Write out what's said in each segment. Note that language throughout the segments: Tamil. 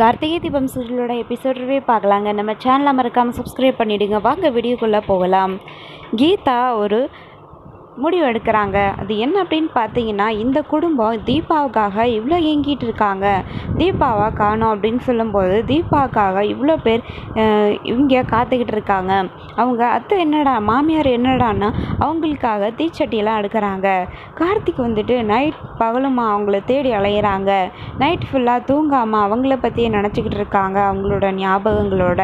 கார்த்திகை தீபம் சீரியலோட எபிசோட் ரிவ்யூ பார்க்கலாங்க. நம்ம சேனலை மறக்காமல் சப்ஸ்கிரைப் பண்ணிவிடுங்க வாங்க வீடியோக்குள்ளே போகலாம். கீதா ஒரு முடிவு எடுக்கிறாங்க. அது என்ன அப்படின்னு பார்த்தீங்கன்னா இந்த குடும்பம் தீபாவுக்காக இவ்வளோ ஏங்கிட்டு இருக்காங்க. தீபாவை காணோம் அப்படின்னு சொல்லும்போது தீபாவுக்காக இவ்வளோ பேர் இங்கே காத்துக்கிட்டு இருக்காங்க. அவங்க அத்தை என்னடா மாமியார் என்னடான்னா அவங்களுக்காக தீச்சட்டியெல்லாம் எடுக்கிறாங்க கார்த்திக் வந்துட்டு நைட் பகலுமா அவங்கள தேடி அலையிறாங்க. நைட் ஃபுல்லாக தூங்காமல் அவங்கள பற்றியே நினச்சிக்கிட்டு இருக்காங்க அவங்களோட ஞாபகங்களோட.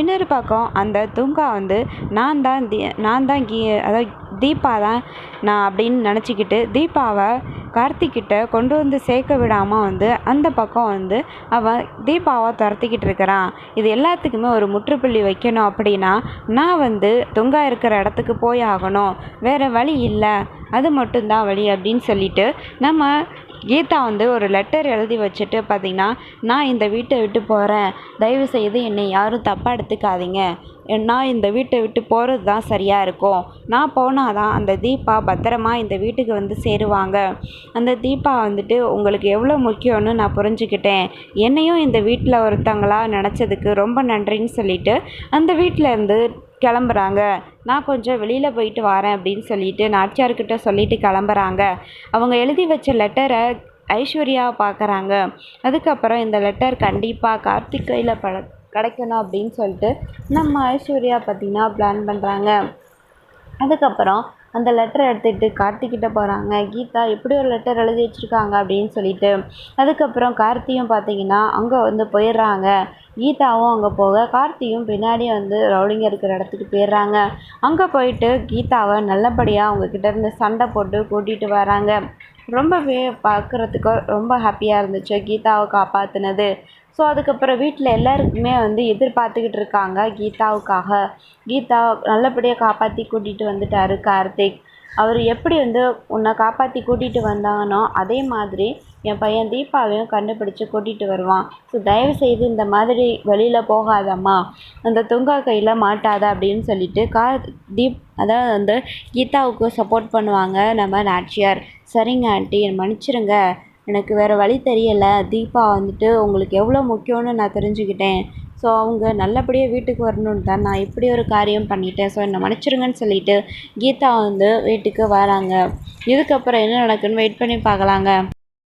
இன்னொரு பக்கம் அந்த தூங்கா வந்து நான் தான் தி நான் தான் கீ அதாவது தீபா தான் நான் அப்படின்னு நினச்சிக்கிட்டு தீபாவை கார்த்திக்கிட்ட கொண்டு வந்து சேர்க்க விடாமல் வந்து அந்த பக்கம் வந்து அவன் தீபாவை துரத்திக்கிட்டு இருக்கிறான். இது எல்லாத்துக்குமே ஒரு முற்றுப்புள்ளி வைக்கணும் அப்படின்னா நான் வந்து தொங்கா இருக்கிற இடத்துக்கு போய் ஆகணும். வேறு வழி இல்லை. அது மட்டும்தான் வழி அப்படின்னு சொல்லிட்டு நம்ம கீதா வந்து ஒரு லெட்டர் எழுதி வச்சுட்டு பார்த்திங்கன்னா நான் இந்த வீட்டை விட்டு போகிறேன் தயவு செய்து என்னை யாரும் தப்பாக எடுத்துக்காதீங்க. நான் இந்த வீட்டை விட்டு போகிறது தான் சரியாக இருக்கும். நான் போனால் தான் அந்த தீபா பத்திரமா இந்த வீட்டுக்கு வந்து சேருவாங்க. அந்த தீபா வந்துட்டு உங்களுக்கு எவ்வளோ முக்கியம்னு நான் புரிஞ்சுக்கிட்டேன். என்னையும் இந்த வீட்டில் ஒருத்தவங்களாக நினச்சதுக்கு ரொம்ப நன்றின்னு சொல்லிட்டு அந்த வீட்டிலேருந்து கிளம்புறாங்க. நான் கொஞ்சம் வெளியில் போயிட்டு வரேன் அப்படின்னு சொல்லிட்டு நாச்சியார்கிட்ட சொல்லிட்டு கிளம்புறாங்க. அவங்க எழுதி வச்ச லெட்டரை ஐஸ்வர்யா பார்க்குறாங்க அதுக்கப்புறம் இந்த லெட்டர் கண்டிப்பாக கார்த்திக் கையில் பட கிடைக்கணும் அப்படின்னு சொல்லிட்டு நம்ம ஐஸ்வர்யா பார்த்திங்கன்னா பிளான் பண்ணுறாங்க அதுக்கப்புறம் அந்த லெட்டரை எடுத்துகிட்டு கார்த்திக்கிட்ட போகிறாங்க கீதா எப்படி ஒரு லெட்டர் எழுதி வச்சுருக்காங்க அப்படின்னு சொல்லிட்டு. அதுக்கப்புறம் கார்த்தியும் பார்த்தீங்கன்னா அங்கே வந்து போயிடுறாங்க. கீதாவும் அங்கே போக கார்த்தியும் பின்னாடி வந்து ரவுடிங்க இருக்கிற இடத்துக்கு போயிடுறாங்க. அங்கே போயிட்டு கீதாவை நல்லபடியாக அவங்கக்கிட்ட இருந்து சண்டை போட்டு கூட்டிகிட்டு வராங்க. ரொம்பவே பார்க்குறதுக்கு ரொம்ப ஹாப்பியாக இருந்துச்சு. கீதாவை காப்பாற்றினது ஸோ அதுக்கப்புறம் வீட்டில் எல்லாருக்குமே வந்து எதிர்பார்த்துக்கிட்டு இருக்காங்க கீதாவுக்காக. கீதா நல்லபடியாக காப்பாற்றி கூட்டிகிட்டு வந்துட்டார் கார்த்திக். அவர் எப்படி வந்து உன்னை காப்பாற்றி கூட்டிகிட்டு வந்தானோ அதே மாதிரி என் பையன் தீபாவையும் கண்டுபிடிச்சி கூட்டிகிட்டு வருவான். ஸோ தயவுசெய்து இந்த மாதிரி வெளியில் போகாதம்மா. அந்த துங்கா கையில் மாட்டாத அப்படின்னு சொல்லிட்டு கா தீப் அதாவது வந்து கீதாவுக்கு சப்போர்ட் பண்ணுவாங்க நம்ம நாச்சியார். சரிங்க ஆண்டி. மன்னிச்சிருங்க. எனக்கு வேறு வழி தெரியலை. தீபா வந்துட்டு உங்களுக்கு எவ்வளோ முக்கியம்னு நான் தெரிஞ்சுக்கிட்டேன். ஸோ அவங்க நல்லபடியாக வீட்டுக்கு வரணுன்னு தான் நான் இப்படி ஒரு காரியம் பண்ணிட்டேன். ஸோ என்னை மன்னிச்சிருங்கன்னு சொல்லிட்டு கீதா வந்து வீட்டுக்கு வராங்க. இதுக்கப்புறம் என்ன நடக்குதுன்னு வெயிட் பண்ணி பார்க்கலாங்க.